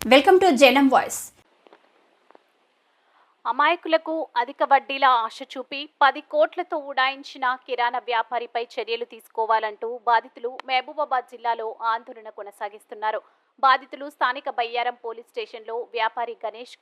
Welcome to Janam voice అమాయకులకు అధిక వడ్డీల ఆశ చూపి పది కోట్లతో ఉడాయించిన కిరాణా వ్యాపారిపై చర్యలు తీసుకోవాలంటూ బాధితులు మహబూబాబాద్ జిల్లాలో ఆందోళన కొనసాగిస్తున్నారు. బాధితులు స్థానిక బయ్యారం పోలీస్ స్టేషన్లో వ్యాపారి గణేష్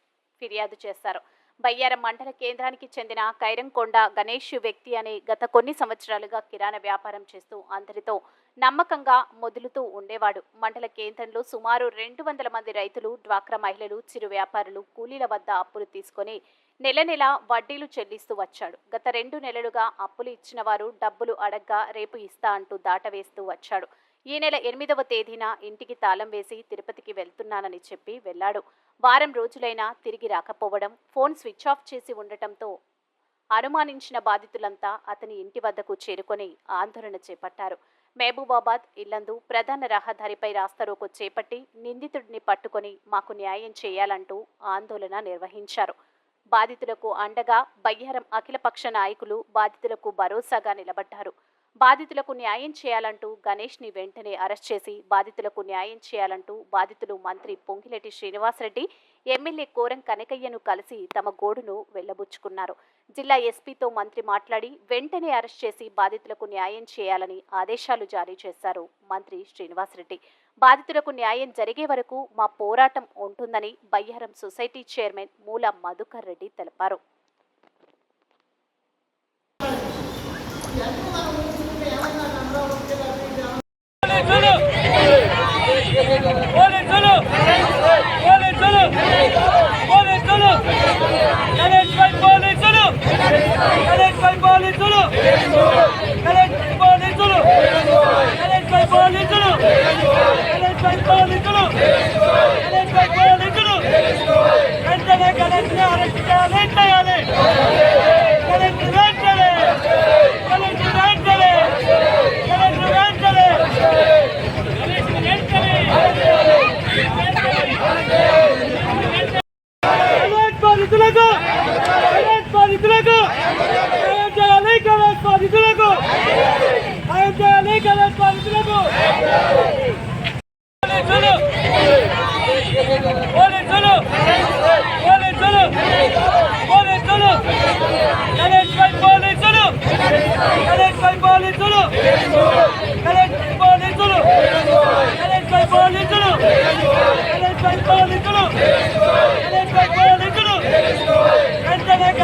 ఫిర్యాదు చేశారు. బయ్యారం మండల కేంద్రానికి చెందిన కైరంకొండ గణేష్ వ్యక్తి అనే గత కొన్ని సంవత్సరాలుగా కిరాణా వ్యాపారం చేస్తూ అందరితో నమ్మకంగా మొదలుతూ ఉండేవాడు. మండల కేంద్రంలో సుమారు రెండు వందల మంది రైతులు డ్వాక్రా మహిళలు చిరు వ్యాపారులు కూలీల వద్ద అప్పులు తీసుకొని నెల నెల వడ్డీలు చెల్లిస్తూ వచ్చాడు. గత రెండు నెలలుగా అప్పులు ఇచ్చిన వారు డబ్బులు అడగ్గా రేపు ఇస్తా అంటూ దాటవేస్తూ వచ్చాడు. ఈ నెల ఎనిమిదవ తేదీన ఇంటికి తాళం వేసి తిరుపతికి వెళ్తున్నానని చెప్పి వెళ్ళాడు. వారం రోజులైనా తిరిగి రాకపోవడం ఫోన్ స్విచ్ ఆఫ్ చేసి ఉండటంతో అనుమానించిన బాధితులంతా అతని ఇంటి వద్దకు చేరుకొని ఆందోళన చేపట్టారు. మహబూబాబాద్ ఇల్లందు ప్రధాన రహదారిపై రాస్తారోకు చేపట్టి నిందితుడిని పట్టుకొని మాకు న్యాయం చేయాలంటూ ఆందోళన నిర్వహించారు. బాధితులకు అండగా బయ్యారం అఖిలపక్ష నాయకులు బాధితులకు భరోసాగా నిలబడ్డారు. బాధితులకు న్యాయం చేయాలంటూ గణేష్ని వెంటనే అరెస్ట్ చేసి బాధితులకు న్యాయం చేయాలంటూ బాధితులు మంత్రి పొంగిలెట్టి శ్రీనివాసరెడ్డి ఎమ్మెల్యే కోరం కనకయ్యను కలిసి తమ గోడును వెళ్ళబుచ్చుకున్నారు జిల్లా ఎస్పీతో మంత్రి మాట్లాడి వెంటనే అరెస్ట్ చేసి బాధితులకు న్యాయం చేయాలని ఆదేశాలు జారీ చేశారు మంత్రి శ్రీనివాసరెడ్డి. బాధితులకు న్యాయం జరిగే వరకు మా పోరాటం ఉంటుందని బయ్యారం సొసైటీ చైర్మన్ మూల మధుకర్ రెడ్డి తెలిపారు. Go, go, go.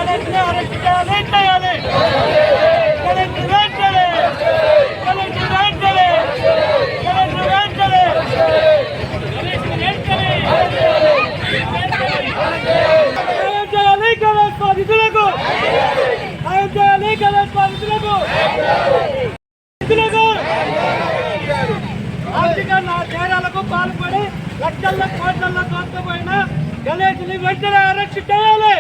అరెస్ట్ చేయాలి చేయాలి కలెక్ట్ వెంటనే కలెక్ట్ వెంటనే కలెక్ట్ వెంటనే సాయం చేయాలి కలెక్ట్ బాధితులకు సాయం చేయాలి కలెక్ట్ ఆర్థిక నా నేరాలకు పాల్పడి లక్షల కోట్ల కోతపోయిన గణేష్ని వెంటనే అరెస్ట్ చేయాలి.